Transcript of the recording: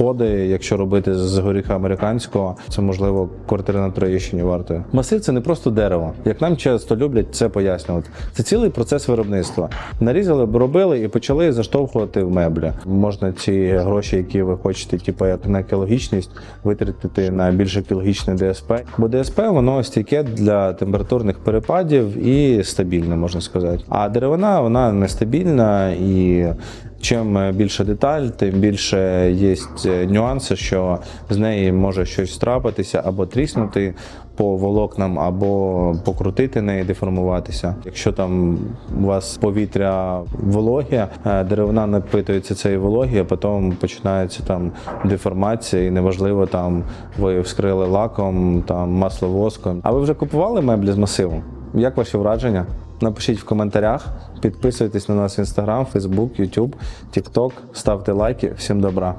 сходи, якщо робити з горіха американського, це можливо квартира на Троєщині вартує. Масив це не просто дерево. Як нам часто люблять це пояснювати. Це цілий процес виробництва. Нарізали, робили і почали заштовхувати в меблі. Можна ці гроші, які ви хочете, типу як на екологічність, витратити на більш екологічне ДСП. Бо ДСП воно стійке для температурних перепадів і стабільне, можна сказати. А деревина вона нестабільна і. Чим більше деталь, тим більше є нюанси, що з неї може щось трапитися або тріснути по волокнам, або покрутити неї, деформуватися. Якщо там у вас повітря вологе, е, деревина напитується цієї вологі, а потім починається там деформація, і неважливо там ви вскрили лаком, там масло воском. А ви вже купували меблі з масиву? Як ваші враження? Напишіть в коментарях, підписуйтесь на нас в інстаграм, фейсбук, ютуб, тікток, ставте лайки. Всім добра!